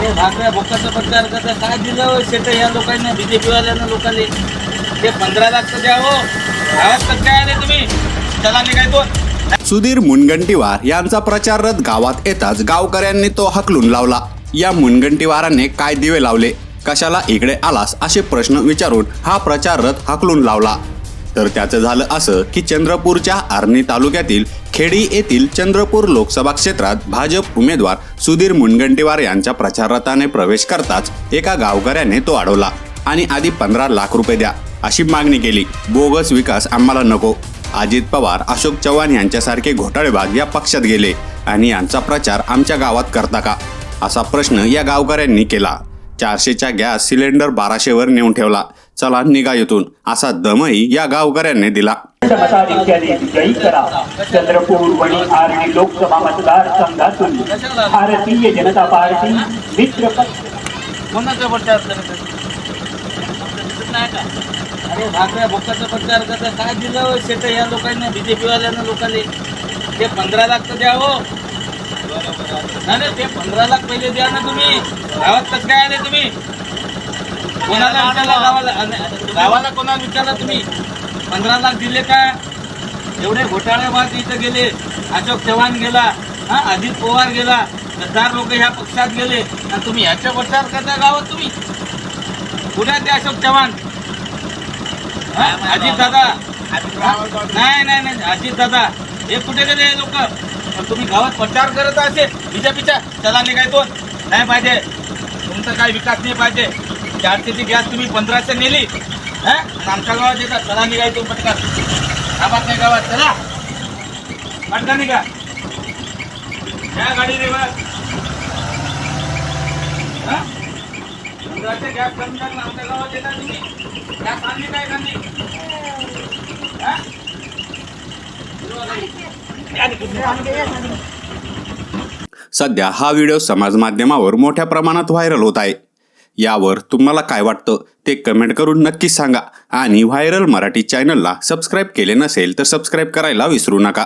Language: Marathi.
अरे भाकऱ्या भोकाचा प्रचार करतात काय दिलं हो शेट या लोकांना बीजेपीवाल्यांना लोकांनी? ते पंधरा लाख तर द्या हो. गावात कसं काय आले तुम्ही? चला निघायचो सुधीर मुनगंटीवार यांचा प्रचार रथ गावात येताच गावकऱ्यांनी तो हकलून लावला. या मुनगंटीवाराने काय दिवे लावले? कशाला इकडे आलास? असे प्रश्न विचारून हा प्रचार रथ हकलून लावला. तर त्याचं झालं असं की चंद्रपूरच्या आर्णी तालुक्यातील खेडी येथील चंद्रपूर लोकसभा क्षेत्रात भाजप उमेदवार सुधीर मुनगंटीवार यांच्या प्रचाररथाने प्रवेश करताच एका गावकऱ्याने तो अडवला. आणि आधी पंधरा लाख रुपये द्या अशी मागणी केली. बोगस विकास आम्हाला नको. अजित पवार अशोक चव्हाण यांच्यासारखे घोटाळेबाज या पक्षात गेले. आणि यांचा प्रचार आमच्या गावात करता का? असा प्रश्न या गावकऱ्यांनी केला. चारशेच्या गॅस सिलेंडर बाराशेवर नेऊन ठेवला. चला निघा येथून असा दमही या गावकऱ्यांनी दिला. चंद्रपूर वणी आर्णी लोकसभा मतदारसंघातून भारतीय जनता पार्टी मित्र अरे भाकऱ्या भोकाचा प्रचार करता काय दिलं शेट या लोकांना? बीजेपी वाल्यांना लोकांनी? ते पंधरा लाख तर द्या हो. नाही नाही, ते पंधरा लाख पहिले द्या ना तुम्ही. गावात कसं काय आले तुम्ही? कोणाला विचारला गावाला? अन- गावाला कोणाला विचारला तुम्ही? पंधरा लाख दिले का? एवढे घोटाळेबाज इथं गेले. अशोक चव्हाण गेला हा अजित पवार गेला. गद्दार लोक ह्या पक्षात गेले. आणि तुम्ही ह्याच्या प्रचार करता गावात तुम्ही? कुठे आहेत ते अशोक चव्हाण? अजित दादा. नाही नाही नाही अजित दादा. हे कुठे गेले हे पण तुम्ही गावात प्रचार करत असे बीजेपीच्या चला निघायचो नाही पाहिजे. तुमचा काय विकास नाही पाहिजे. चारशेची गॅस तुम्ही पंधराशे नेली. हा? आमच्या गावात येतात चला निघायचो पटकन? गावात नाही गावात चला. पटकन निघा. या गाडी रे हा? पंधराशे गॅस कमी आमच्या गावात येतात तुम्ही. गॅस आणली काय खाल्ली सध्या हा व्हिडिओ समाज माध्यमावर मोठ्या प्रमाणात व्हायरल होत आहे. यावर तुम्हाला काय वाटतं? ते कमेंट करून नक्कीच सांगा. आणि व्हायरल मराठी चॅनलला सबस्क्राईब केले नसेल तर सबस्क्राईब करायला विसरू नका.